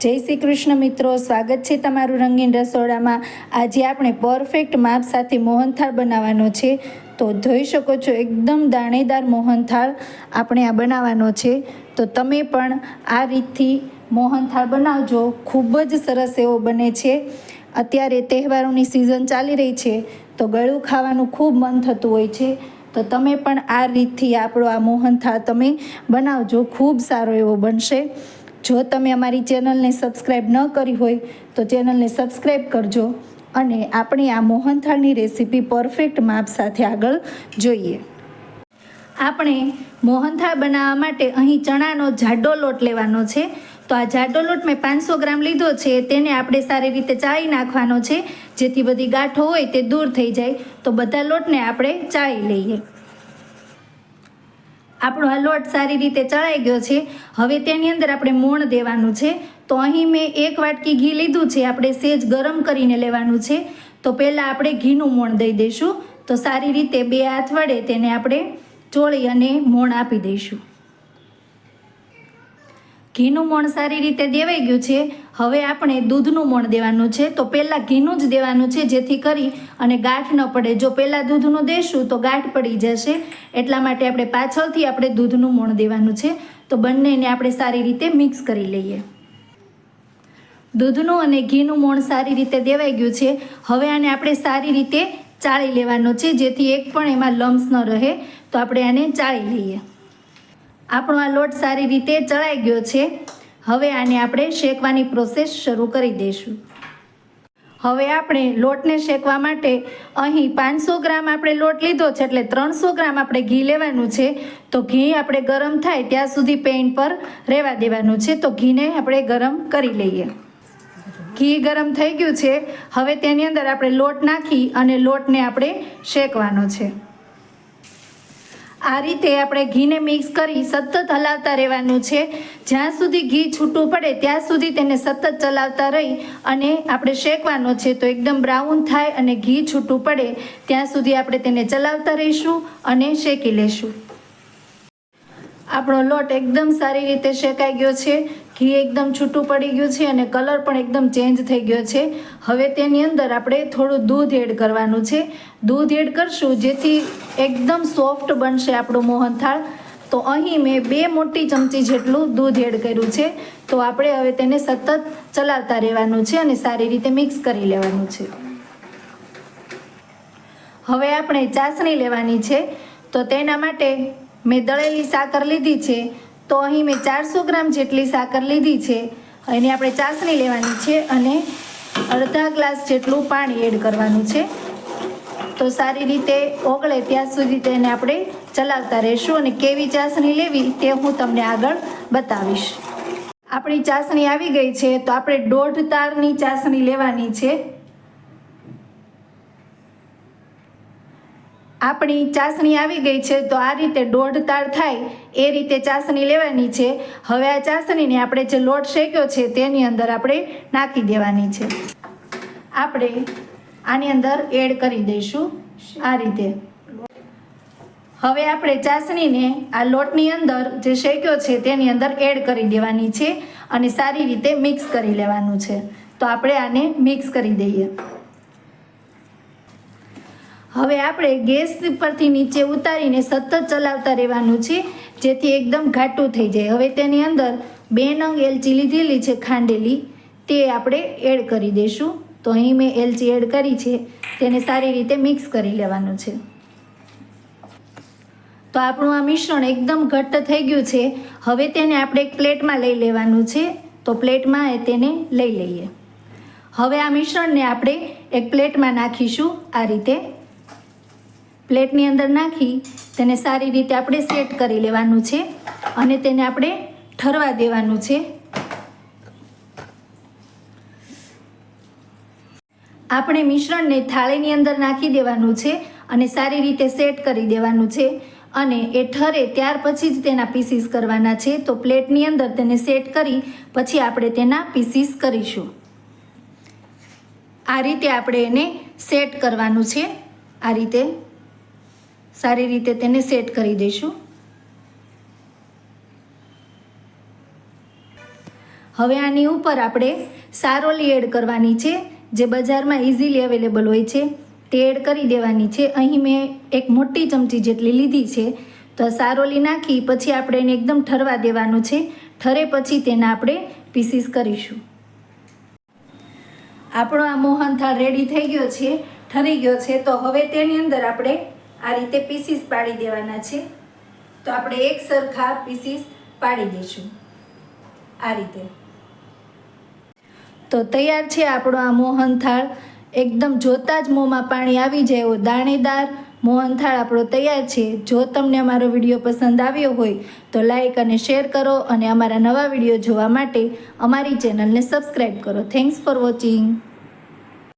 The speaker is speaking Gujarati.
જય શ્રી કૃષ્ણ મિત્રો, સ્વાગત છે તમારું રંગીન રસોડામાં. આજે આપણે પરફેક્ટ માપ સાથે મોહનથાળ બનાવવાનો છે. તો જોઈ શકો છો, એકદમ દાણેદાર મોહનથાળ આપણે આ બનાવવાનો છે. તો તમે પણ આ રીતથી મોહનથાળ બનાવજો. ખૂબ જ સરસ એવો બને છે. અત્યારે તહેવારોની સિઝન ચાલી રહી છે, તો ગળું ખાવાનું ખૂબ મન થતું હોય છે. તો તમે પણ આ રીતથી આપણો આ મોહનથાળ તમે બનાવજો. ખૂબ સારો એવો બનશે. જો તમે અમારી ચેનલને સબસ્ક્રાઈબ ન કરી હોય, તો ચેનલને સબસ્ક્રાઈબ કરજો અને આપણે આ મોહનથાળની રેસીપી પરફેક્ટ માપ સાથે આગળ જોઈએ. આપણે મોહનથાળ બનાવવા માટે અહીં ચણાનો જાડો લોટ લેવાનો છે. તો આ જાડો લોટ મેં પાંચસો ગ્રામ લીધો છે. તેને આપણે સારી રીતે ચાળી નાખવાનો છે. જેથી બધી ગાંઠો હોય તે દૂર થઈ જાય. તો બધા લોટને આપણે ચાળી લઈએ. આપણો આ લોટ સારી રીતે ચડાઈ ગયો છે. હવે તેની અંદર આપણે મોણ દેવાનું છે. તો અહીં મેં એક વાટકી ઘી લીધું છે. આપણે સેજ ગરમ કરીને લેવાનું છે. તો પહેલાં આપણે ઘીનું મોણ દઈ દઈશું. તો સારી રીતે બે હાથ વડે તેને આપણે ચોળી અને મોણ આપી દઈશું. ઘીનું મોણ સારી રીતે દેવાઈ ગયું છે. હવે આપણે દૂધનું મોણ દેવાનું છે. તો પહેલાં ઘીનું જ દેવાનું છે, જેથી કરી અને ગાંઠ ન પડે. જો પહેલાં દૂધનું દેશું, તો ગાંઠ પડી જશે. એટલા માટે આપણે પાછળથી આપણે દૂધનું મોણ દેવાનું છે. તો બંનેને આપણે સારી રીતે મિક્સ કરી લઈએ. દૂધનું અને ઘીનું મોણ સારી રીતે દેવાઈ ગયું છે. હવે આને આપણે સારી રીતે ચાળી લેવાનો છે, જેથી એક પણ એમાં લમ્સ ન રહે. તો આપણે આને ચાળી લઈએ. આપણો આ લોટ સારી રીતે ચડાઈ ગયો છે. હવે આને આપણે શેકવાની પ્રોસેસ શરૂ કરી દઈશું. હવે આપણે લોટને શેકવા માટે અહીં પાંચસો ગ્રામ આપણે લોટ લીધો છે એટલે ત્રણસો ગ્રામ આપણે ઘી લેવાનું છે. તો ઘી આપણે ગરમ થાય ત્યાં સુધી પેન પર રહેવા દેવાનું છે. તો ઘીને આપણે ગરમ કરી લઈએ. ઘી ગરમ થઈ ગયું છે. હવે તેની અંદર આપણે લોટ નાખી અને લોટને આપણે શેકવાનો છે. આ રીતે આપણે ઘીને મિક્સ કરી સતત હલાવતા રહેવાનું છે. જ્યાં સુધી ઘી છૂટું પડે ત્યાં સુધી તેને સતત ચલાવતા રહી અને આપણે શેકવાનો છે તો એકદમ બ્રાઉન થાય અને ઘી છૂટું પડે ત્યાં સુધી આપણે તેને ચલાવતા રહીશું અને શેકી લેશું. આપણો લોટ એકદમ સારી રીતે શેકાઈ ગયો છે. ઘી એકદમ છૂટું પડી ગયું છે અને કલર પણ એકદમ ચેન્જ થઈ ગયો છે. હવે તેની અંદર આપણે થોડું દૂધ એડ કરવાનું છે. દૂધ એડ કરશું જેથી એકદમ સોફ્ટ બનશે આપણું મોહનથાળ. તો અહીં મેં બે મોટી ચમચી જેટલું દૂધ એડ કર્યું છે. તો આપણે હવે તેને સતત ચલાવતા રહેવાનું છે અને સારી રીતે મિક્સ કરી લેવાનું છે. હવે આપણે ચાસણી લેવાની છે. તો તેના માટે મેં દળેલી સાકર લીધી છે. તો અહીં મેં ચારસો ગ્રામ જેટલી સાકર લીધી છે. એની આપણે ચાસણી લેવાની છે અને અડધા ગ્લાસ જેટલું પાણી એડ કરવાનું છે. તો સારી રીતે ઓગળે ત્યાં સુધી તેને આપણે ચલાવતા રહીશું અને કેવી ચાસણી લેવી તે હું તમને આગળ બતાવીશ. આપણી ચાસણી આવી ગઈ છે તો આપણે દોઢ તારની ચાસણી લેવાની છે. આપણી ચાસણી આવી ગઈ છે, તો આ રીતે દોઢ તાર થાય, એ રીતે ચાસણી લેવાની છે. હવે આ ચાસણીને આપણે જે લોટ શેક્યો છે, તેની અંદર આપણે નાખી દેવાની છે. આપણે આની અંદર એડ કરી દઈશું આ રીતે. હવે આપણે ચાસણીને આ લોટની અંદર જે શેક્યો છે, તેની અંદર એડ કરી દેવાની છે અને સારી રીતે મિક્સ કરી લેવાનું છે. તો આપણે આને મિક્સ કરી દઈએ. હવે આપણે ગેસ પરથી નીચે ઉતારીને સતત ચલાવતા રહેવાનું છે, જેથી એકદમ ઘાટું થઈ જાય. હવે તેની અંદર બે નંગ એલચી લીધેલી છે ખાંડેલી, તે આપણે એડ કરી દઈશું. તો અહીં મેં એલચી એડ કરી છે, તેને સારી રીતે મિક્સ કરી લેવાનું છે. તો આપણું આ મિશ્રણ એકદમ ઘટ્ટ થઈ ગયું છે. હવે તેને આપણે એક પ્લેટમાં લઈ લેવાનું છે. તો પ્લેટમાં તેને લઈ લઈએ. હવે આ મિશ્રણને આપણે એક પ્લેટમાં નાખીશું આ રીતે. પ્લેટની અંદર નાખી તેને સારી રીતે આપણે સેટ કરી લેવાનું છે અને તેને આપણે ઠરવા દેવાનું છે. આપણે મિશ્રણને થાળીની અંદર નાખી દેવાનું છે અને સારી રીતે સેટ કરી દેવાનું છે અને એ ઠરે ત્યાર પછી જ તેના પીસીસ કરવાના છે. તો પ્લેટની અંદર તેને સેટ કરી પછી આપણે તેના પીસીસ કરીશું. આ રીતે આપણે એને સેટ કરવાનું છે. આ રીતે સારી રીતે તેને સેટ કરી દઈશું. હવે આની ઉપર આપણે સારોલી એડ કરવાની છે, જે બજારમાં ઇઝીલી અવેલેબલ હોય છે, તે એડ કરી દેવાની છે. અહીં મેં એક મોટી ચમચી જેટલી લીધી છે, તો સારોલી નાખી, પછી આપણે એને એકદમ ઠરવા દેવાનું છે. ઠરે પછી તેના આપણે પીસીસ કરીશું. આપણો આ મોહનથાળ રેડી થઈ ગયો છે, ઠરી ગયો છે. તો હવે તેની અંદર આપણે આ રીતે પીસીસ પાડી દેવાના છે. તો આપણે એક સરખા પીસીસ પાડી દઈશું. આ રીતે. તો તૈયાર છે આપણો આ મોહનથાળ એકદમ જોતા જ મોંમાં પાણી આવી જાય એવો દાણેદાર મોહનથાળ આપણો તૈયાર છે. જો તમને અમારો વીડિયો પસંદ આવ્યો હોય તો લાઈક અને શેર કરો અને અમારા નવા વીડિયો જોવા માટે અમારી ચેનલને સબસ્ક્રાઈબ કરો. Thanks for watching